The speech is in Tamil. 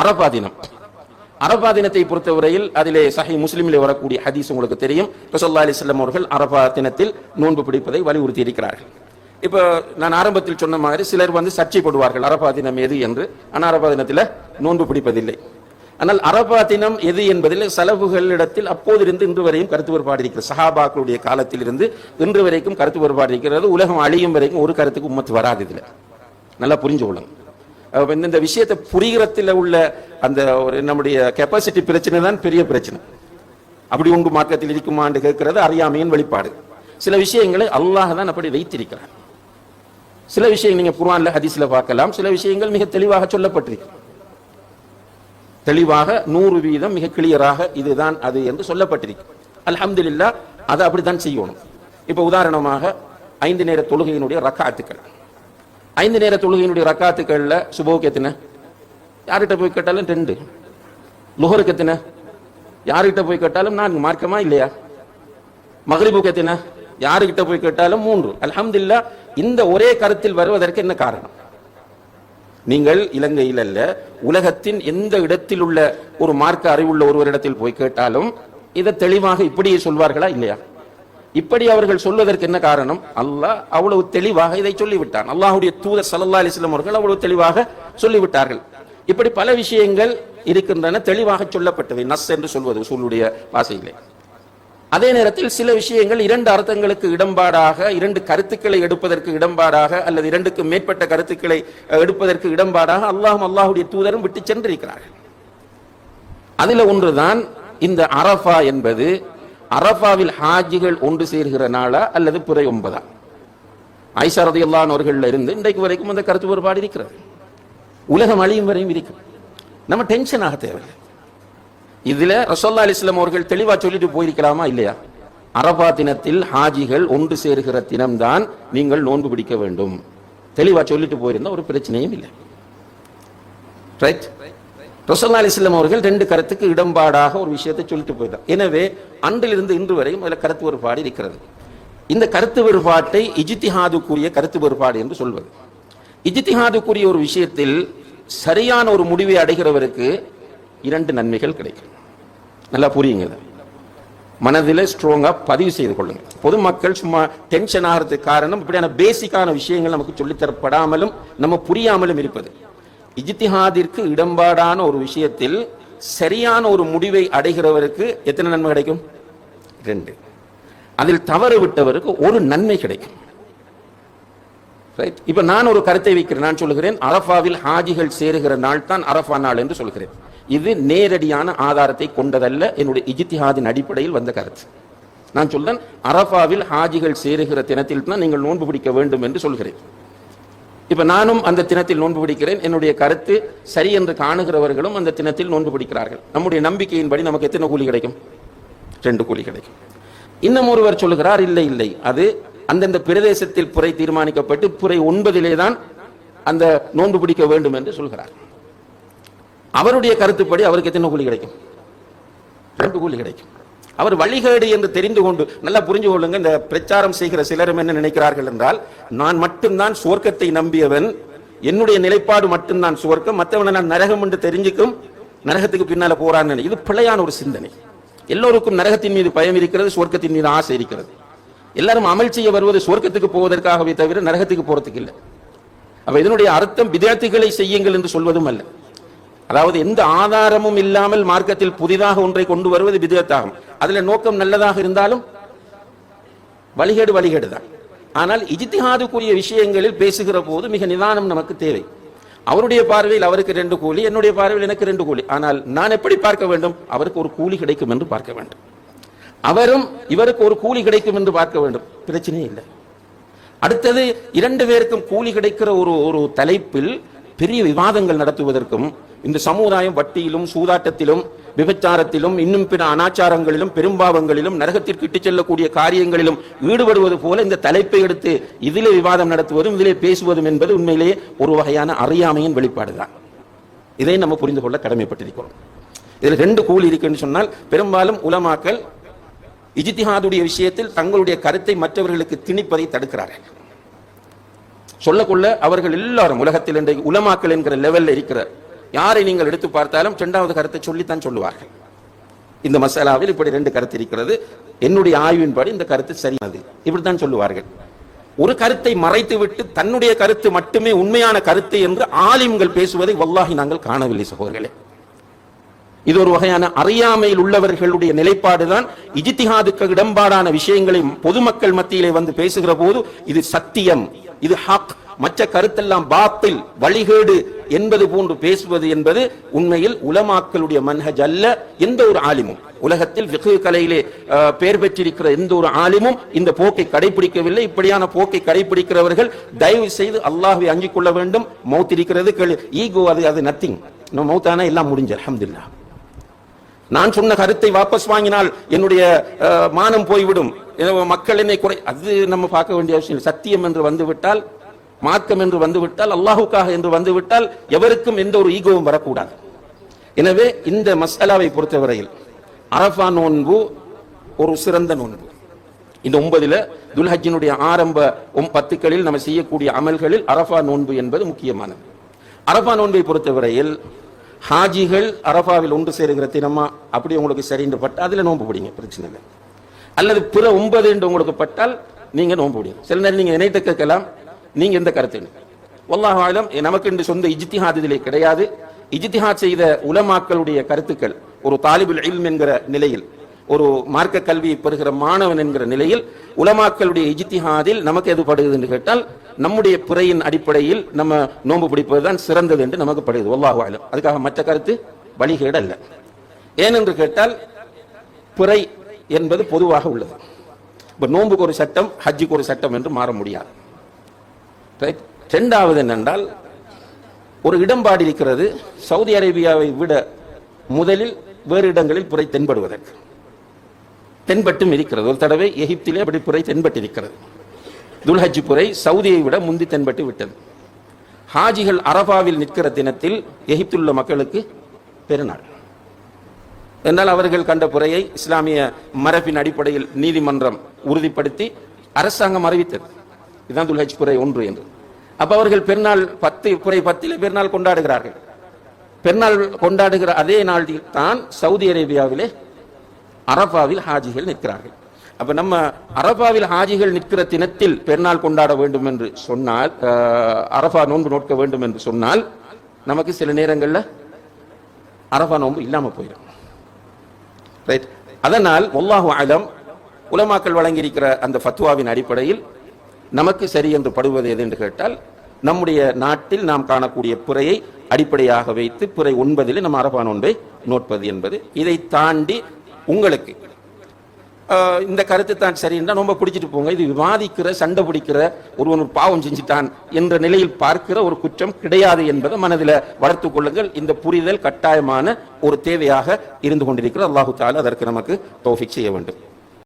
அரபா தினம். அரபா தினத்தை பொறுத்தவரையில் அதிலே சஹி முஸ்லீமிலே வரக்கூடிய ஹதீஸ் உங்களுக்கு தெரியும். ரசல்லா அலிஸ்லாம் அவர்கள் அரபா தினத்தில் நோன்பு பிடிப்பதை வலியுறுத்தி இருக்கிறார்கள். இப்போ நான் ஆரம்பத்தில் சொன்ன மாதிரி சிலர் வந்து சர்ச்சைப்படுவார்கள் அரபா தினம் எது என்று. ஆனால் அரபா தினத்தில் நோன்பு பிடிப்பதில்லை. ஆனால் அரபா தினம் எது என்பதில் செலவுகளிடத்தில் அப்போதிருந்து இன்று வரையும் கருத்து வேறுபாடு இருக்கிறது. சஹாபாக்களுடைய காலத்திலிருந்து இன்று வரைக்கும் கருத்து வேறுபாடு இருக்கிறது. உலகம் அழியும் வரைக்கும் ஒரு கருத்துக்கு உம்மத்து வராது இதில். நல்லா புரிஞ்சு கொள்ளுங்க. இந்த- இந்த விஷயத்தை புரிகிறத்தில் உள்ள அந்த ஒரு நம்முடைய கெப்பாசிட்டி பிரச்சனை தான் பெரிய பிரச்சனை. அப்படி உண்டு மார்க்கத்தில் இருக்குமான்னு கேட்கிறது அறியாமையின் வெளிப்பாடு. சில விஷயங்களை அல்லாஹ் தான் அப்படி வைத்திருக்கிறார் சில விஷயங்கள் நீங்க குர்ஆன்ல ஹதீஸ்ல பார்க்கலாம். சில விஷயங்கள் மிக தெளிவாக சொல்லப்பட்டிருக்கு. தெளிவாக நூறு வீதம் மிக கிளியராக இதுதான் அது என்று சொல்லப்பட்டிருக்கு. அல்ஹம்துலில்லா அதை அப்படித்தான் செய்யணும். இப்போ உதாரணமாக ஐந்து நேர தொழுகையினுடைய ரக்காத்துக்கள். ஐந்து நேர தொழுகையினுடைய ரக்காத்துக்கள்ல சுபோக்கு எத்தனை? யார்கிட்ட போய் கேட்டாலும் ரெண்டு. லுஹருக்கு எத்தனை? யார்கிட்ட போய் கேட்டாலும் நான்கு. மார்க்கமா இல்லையா? மகரிபுக்கு எத்தனை? யாருக்கிட்ட போய் கேட்டாலும் மூன்று. அலமதுல்லா இந்த ஒரே கருத்தில் வருவதற்கு என்ன காரணம்? நீங்கள் இலங்கையில் அல்ல உலகத்தின் எந்த இடத்தில் உள்ள ஒரு மார்க்க அறிவுள்ள ஒருவரிடத்தில் போய் கேட்டாலும் இதை தெளிவாக இப்படியே சொல்வார்களா இல்லையா? இப்படி அவர்கள் சொல்வதற்கு என்ன காரணம்? அல்லாஹ் அவ்வளவு தெளிவாக இதை சொல்லிவிட்டான். அல்லாஹுடைய தூதர் சல்லா அலிஸ்லாம் அவர்கள் அவ்வளவு தெளிவாக சொல்லிவிட்டார்கள். இப்படி பல விஷயங்கள் இருக்கின்றன தெளிவாக சொல்லப்பட்டவை. நஸ் என்று சொல்வது உசூலுடைய பாசையிலே அதே நேரத்தில் சில விஷயங்கள் இரண்டு அர்த்தங்களுக்கு இடம்பாடாக இரண்டு கருத்துக்களை எடுப்பதற்கு இடம்பாடாக அல்லது இரண்டுக்கு மேற்பட்ட கருத்துக்களை எடுப்பதற்கு இடம்பாடாக அல்லாஹும் அல்லாஹுடைய தூதரும் விட்டு சென்றிருக்கிறார்கள். அதுல ஒன்றுதான் இந்த அரஃபா என்பது அரஃபாவில் ஹாஜிகள் ஒன்று சேர்கிற நாளா அல்லது பிறை ஒன்பதா? ஐஷா ரதியல்லான் அவர்கள் இருந்து இன்றைக்கு வரைக்கும் அந்த கருத்து வேறுபாடு இருக்கிறது. உலகம் அழியும் வரையும் இருக்கு நம்ம டென்ஷன் ஆக தேவையில்லை. இதுல ரசோல்லா அலிஸ்லாம் அவர்கள் தெளிவா சொல்லிட்டு போயிருக்கலாமா இல்லையா? அரபா தினத்தில் ஹாஜிகள் ஒன்று சேருகிற தினம்தான் நீங்கள் நோன்பு பிடிக்க வேண்டும். தெளிவா சொல்லிட்டு போயிருந்தா ஒரு பிரச்சனையும் இல்லை. ரைட் ரசோல்லா அலிஸ்லாம் அவர்கள் ரெண்டு கருத்துக்கு இடம்பாடாக ஒரு விஷயத்தை சொல்லிட்டு போயிட்டார் எனவே அன்றிலிருந்து இன்று வரையும் அதில் கருத்து வேறுபாடு இருக்கிறது. இந்த கருத்து வேறுபாட்டை இஜித்திஹாதுக்குரிய கருத்து வேறுபாடு என்று சொல்வது. இஜித்திஹாதுக்குரிய ஒரு விஷயத்தில் சரியான ஒரு முடிவை அடைகிறவருக்கு இரண்டு நன்மைகள் கிடைக்கும். நல்லா புரியுங்க மனதில் ஸ்ட்ராங்காக பதிவு செய்து கொள்ளுங்க. பொதுமக்கள் சும்மா டென்ஷன் ஆகிறதுக்கு காரணம் இப்படியான பேசிக்கான விஷயங்கள் நமக்கு சொல்லித் தரப்படாமலும் நம்ம புரியாமலும் இருப்பது. இஜித்திஹாதிற்கு இடம்பாடான ஒரு விஷயத்தில் சரியான ஒரு முடிவை அடைகிறவருக்கு எத்தனை நன்மை கிடைக்கும்? ரெண்டு. அதில் தவறு விட்டவருக்கு ஒரு நன்மை கிடைக்கும். ரைட் இப்ப நான் ஒரு கருத்தை வைக்கிறேன். நான் சொல்லுகிறேன் அரஃபாவில் ஹாஜிகள் சேருகிற நாள் தான் அரஃபா நாள் என்று சொல்கிறேன் இது நேரடியான ஆதாரத்தை கொண்டதல்ல. என்னுடைய இஜித்திஹாதின் அடிப்படையில் வந்த கருத்து. நான் சொல்றேன் அரஃபாவில் ஹாஜிகள் சேருகிற தினத்தில் தான் நீங்கள் நோன்பு பிடிக்க வேண்டும் என்று சொல்கிறேன். இப்ப நானும் அந்த தினத்தில் நோன்பு பிடிக்கிறேன். என்னுடைய கருத்து சரி என்று காணுகிறவர்களும் அந்த தினத்தில் நோன்பு பிடிக்கிறார்கள். நம்முடைய நம்பிக்கையின்படி நமக்கு எத்தனை கூலி கிடைக்கும்? ரெண்டு கூலி கிடைக்கும். இன்னும் ஒருவர் சொல்லுகிறார் இல்லை இல்லை. அது அந்தந்த பிரதேசத்தில் புரை தீர்மானிக்கப்பட்டு புரை ஒன்பதிலே தான் அந்த நோன்பு பிடிக்க வேண்டும் என்று சொல்கிறார். அவருடைய கருத்துப்படி அவருக்கு எத்தனை கூலி கிடைக்கும்? ரெண்டு கூலி கிடைக்கும். அவர் வழிகேடு என்று தெரிந்து கொண்டு நல்லா புரிஞ்சு கொள்ளுங்க இந்த பிரச்சாரம் செய்கிற சிலரும் என்ன நினைக்கிறார்கள் என்றால் நான் மட்டும்தான் சுவர்க்கத்தை நம்பியவன் என்னுடைய நிலைப்பாடு மட்டும்தான் சுவர்க்கம் மற்றவனை நான் நரகம் என்று தெரிஞ்சுக்கும் நரகத்துக்கு பின்னால போறான்னு இது பிழையான ஒரு சிந்தனை. எல்லோருக்கும் நரகத்தின் மீது பயம் இருக்கிறது சுவர்க்கத்தின் மீது ஆசை இருக்கிறது. எல்லாரும் அமல் செய்ய வருவது சுவர்க்கத்துக்கு போவதற்காகவே தவிர நரகத்துக்கு போறதுக்கு இல்லை. அப்ப இதனுடைய அர்த்தம் விதேர்த்திகளை செய்யுங்கள் என்று சொல்வதும் அல்ல. அதாவது எந்த ஆதாரமும் இல்லாமல் மார்க்கத்தில் புதிதாக ஒன்றை கொண்டு வருவது விதத்தாகும். அதில் நோக்கம் நல்லதாக இருந்தாலும் வழிகேடு வழிகேடு தான். ஆனால் இஜித்திஹாதுக்குரிய விஷயங்களில் பேசுகிற போது மிக நிதானம் நமக்கு தேவை. அவருடைய பார்வையில் அவருக்கு ரெண்டு கூலி என்னுடைய பார்வையில் எனக்கு ரெண்டு கூலி. ஆனால் நான் எப்படி பார்க்க வேண்டும்? அவருக்கு ஒரு கூலி கிடைக்கும் என்று பார்க்க வேண்டும். அவரும் இவருக்கு ஒரு கூலி கிடைக்கும் என்று பார்க்க வேண்டும். பிரச்சனையே இல்லை. அடுத்தது இரண்டு பேருக்கும் கூலி கிடைக்கிற ஒரு ஒரு தலைப்பில் பெரிய விவாதங்கள் நடத்துவதற்கும் இந்த சமுதாயம் வட்டியிலும் சூதாட்டத்திலும் விபச்சாரத்திலும் இன்னும் பிற அனாச்சாரங்களிலும் பெரும்பாவங்களிலும் நரகத்திற்கு இட்டு செல்லக்கூடிய காரியங்களிலும் ஈடுபடுவது போல இந்த தலைப்பை எடுத்து இதிலே விவாதம் நடத்துவதும் இதிலே பேசுவதும் என்பது உண்மையிலேயே ஒரு வகையான அறியாமையின் வெளிப்பாடுதான். இதை நம்ம புரிந்து கொள்ள கடமைப்பட்டிருக்கிறோம். இதில் ரெண்டு கூலி இருக்குன்னு சொன்னால் பெரும்பாலும் உலமாக்கள் இஜித்திஹாதுடைய விஷயத்தில் தங்களுடைய கருத்தை மற்றவர்களுக்கு திணிப்பதை தடுக்கிறார்கள். சொல்லக்குள்ள அவர்கள் எல்லாரும் உலகத்தில் இன்றைக்கு உலமாக்கள் என்கிற லெவல்ல இருக்கிற யாரை நீங்கள் எடுத்து பார்த்தாலும் இரண்டாவது கருத்தை சொல்லித்தான் சொல்லுவார்கள். இந்த மசாலாவில் இப்படி ரெண்டு கருத்து இருக்கிறது. என்னுடைய ஆய்வின்படி இந்த கருத்து சரியானது. இப்படித்தான் சொல்லுவார்கள். ஒரு கருத்தை மறைத்துவிட்டு தன்னுடைய கருத்து மட்டுமே உண்மையான கருத்து என்று ஆலிம்கள் பேசுவதை வல்லாகி நாங்கள் காணவில்லை சகோதரர்களே. இது ஒரு வகையான அறியாமையில் உள்ளவர்களுடைய நிலைப்பாடுதான். இஜித்திஹாதுக்கு இடம்பாடான விஷயங்களை பொதுமக்கள் மத்தியிலே வந்து பேசுகிற போது இது சத்தியம் இது ஹக். மற்ற கருத்தெல்லாம் பாத்தில் வழிகேடு என்பது போன்று பேசுவது என்பது உண்மையில் உலமாக்களுடைய மன்ஹஜ் அல்ல எந்த ஒரு ஆலிமும். உலகத்தில் வெகு கலையிலே பெயர் பெற்றிருக்கிற எந்த ஒரு ஆலிமும் இந்த போக்கை கடைபிடிக்கவில்லை இப்படியான போக்கை கடைபிடிக்கிறவர்கள் தயவு செய்து அல்லாஹை அஞ்சிக் கொள்ள வேண்டும். மௌத் இருக்கிறது கேளு. ஈகோ அது அது நத்திங் நம்ம மௌத்தானா எல்லாம் முடிஞ்சு அஹமதுல்லா நான் சொன்ன கருத்தை வாபஸ் வாங்கினால் என்னுடைய மானம் போய்விடும். மக்கள் என்னை குறை அது நம்ம பார்க்க வேண்டிய அவசியம் சத்தியம் என்று வந்துவிட்டால் மார்க்கம் என்று வந்துவிட்டால் அல்லாஹுக்காக என்று வந்துவிட்டால் எவருக்கும் எந்த ஒரு ஈகோவும் வரக்கூடாது. எனவே இந்த மசாலாவை பொறுத்தவரையில் அரஃபா நோன்பு ஒரு சிறந்த நோன்பு. இந்த ஒன்பதுல துல்ஹஜினுடைய ஆரம்ப பத்துக்களில் நம்ம செய்யக்கூடிய அமல்களில் அரஃபா நோன்பு என்பது முக்கியமானது. அரஃபா நோன்பை பொறுத்தவரையில் ஹாஜிகள் அரஃபாவில் ஒன்று சேருகிற தினமா அப்படி உங்களுக்கு சரின்னு பட்டால் அதில் நோன்பு பிடிங்க பிரச்சனை இல்லை. அல்லது பிற ஒன்பது என்று உங்களுக்கு பட்டால் நீங்கள் நோன்பு பிடிங்க. சில நேரம் நீங்கள் நினைத்து கேட்கலாம் நீங்க எந்த கருத்து வல்லாஹ் ஆலம் நமக்கு இன்று சொந்த இஜ்திஹாத் இதிலே கிடையாது. இஜித்திஹாத் செய்த உலமாக்களுடைய கருத்துக்கள் ஒரு தாலிபுல் இல்ம் என்கிற நிலையில் ஒரு மார்க்க கல்வியை பெறுகிற மாணவன் என்கிற நிலையில் உலமாக்களுடைய இஜித்திஹாதில் நமக்கு எது படுகிறது என்று கேட்டால் நம்முடைய பிறையின் அடிப்படையில் நம்ம நோன்பு பிடிப்பது தான் சிறந்தது என்று நமக்கு படுகிறது. வல்லாஹ் அதுக்காக மற்ற கருத்து வழிகேடு அல்ல. ஏனென்று கேட்டால் பிறை என்பது பொதுவாக உள்ளது. இப்ப நோன்புக்கு ஒரு சட்டம் ஹஜ்ஜுக்கு ஒரு சட்டம் என்று மாற முடியாது. ரைட். இரண்டாவது என்னென்றால் ஒரு இடம்பாடு இருக்கிறது. சவுதி அரேபியாவை விட முதலில் வேறு இடங்களில் புரை தென்படுவதற்கு. தென்பட்டும் இருக்கிறது. ஒரு தடவை எகிப்திலே அப்படி புரை தென்பட்டிருக்கிறது. துல்ஹஜ் புரை சவுதியை விட முந்தி தென்பட்டு விட்டது. ஹாஜிகள் அரபாவில் நிற்கிற தினத்தில் எகிப்தில் உள்ள மக்களுக்கு பெருநாள். என்றால் அவர்கள் கண்ட புறையை இஸ்லாமிய மரபின் அடிப்படையில் நீதிமன்றம் உறுதிப்படுத்தி அரசாங்கம் அறிவித்தது. இதுதான் துல்ஹஜ் புரை ஒன்று என்று. அப்ப அவர்கள் பெருநாள் பத்து குறை பத்தில் பெருநாள் கொண்டாடுகிறார்கள். பெருநாள் கொண்டாடுகிற அதே நாளில் தான் சவுதி அரேபியாவிலே அரபாவில் ஹாஜிகள் நிற்கிறார்கள். அப்ப நம்ம அரபாவில் ஹாஜிகள் நிற்கிற தினத்தில் பெருநாள் கொண்டாட வேண்டும் என்று சொன்னால் அரபா நோன்பு நோக்க வேண்டும் என்று சொன்னால் நமக்கு சில நேரங்களில் அரபா நோன்பு இல்லாம போயிடும். ரைட் அதனால் ஒல்லாஹு அலம் உலமாக்கள் வழங்கியிருக்கிற அந்த ஃபத்வாவின் அடிப்படையில் நமக்கு சரி என்று படுவது எது என்று கேட்டால் நம்முடைய நாட்டில் நாம் காணக்கூடிய புறையை அடிப்படையாக வைத்து புறை ஒன்பதில் நம்ம அரபான ஒன்றை நோட்பது என்பது. இதை தாண்டி உங்களுக்கு இந்த கருத்து தான் சரி என்றால் ரொம்ப பிடிச்சிட்டு போங்க. இது விவாதிக்கிற சண்டை பிடிக்கிற ஒருவன் ஒரு பாவம் செஞ்சுட்டான் என்ற நிலையில் பார்க்கிற ஒரு குற்றம் கிடையாது என்பதை மனதில் வளர்த்து கொள்ளுங்கள். இந்த புரிதல் கட்டாயமான ஒரு தேவையாக இருந்து கொண்டிருக்கிறது. அல்லாஹு தாலா அதற்கு நமக்கு தோஃபிக் செய்ய வேண்டும்.